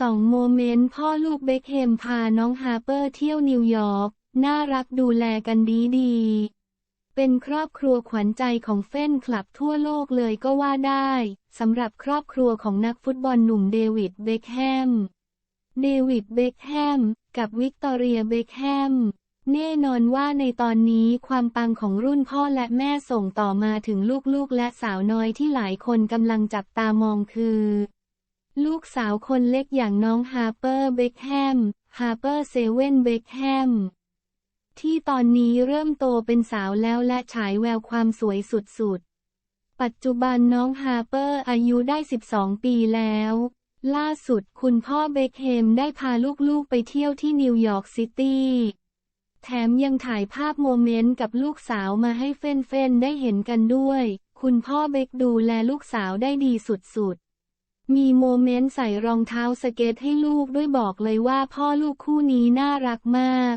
สองโมเมนต์พ่อลูกเบคแฮมพาน้องฮาร์เปอร์เที่ยวนิวยอร์ก น่ารักดูแลกันดีดีๆเป็นครอบครัวขวัญใจของเฟ้นคลับทั่วโลกเลยก็ว่าได้สำหรับครอบครัวของนักฟุตบอลหนุ่มเดวิดเบคแฮม เดวิดเบคแฮม กับวิกตอเรียเบคแฮม แน่นอนว่าในตอนนี้ความปังของรุ่นพ่อและแม่ส่งต่อมาถึงลูกๆและสาวน้อยที่หลายคนกำลังจับตามองคือ ลูกสาวคนเล็กอย่างน้องฮาร์เปอร์เบคแฮม ฮาร์เปอร์เซเว่นเบคแฮม ที่ตอนนี้เริ่มโตเป็นสาวแล้วและฉายแววความสวยสุดๆ ปัจจุบันน้องฮาร์เปอร์อายุได้ 12 ปีแล้ว ล่าสุดคุณพ่อเบคแฮมได้พาลูกๆไปเที่ยวที่นิวยอร์กซิตี้แถมยังถ่ายภาพโมเมนต์กับลูกสาวมาให้เฟ้นๆได้เห็นกันด้วย คุณพ่อเบคดูแลลูกสาวได้ดีสุดๆ มีโมเมนต์ใส่รองเท้าสเก็ตให้ลูกด้วยบอกเลยว่าพ่อลูกคู่นี้น่ารักมาก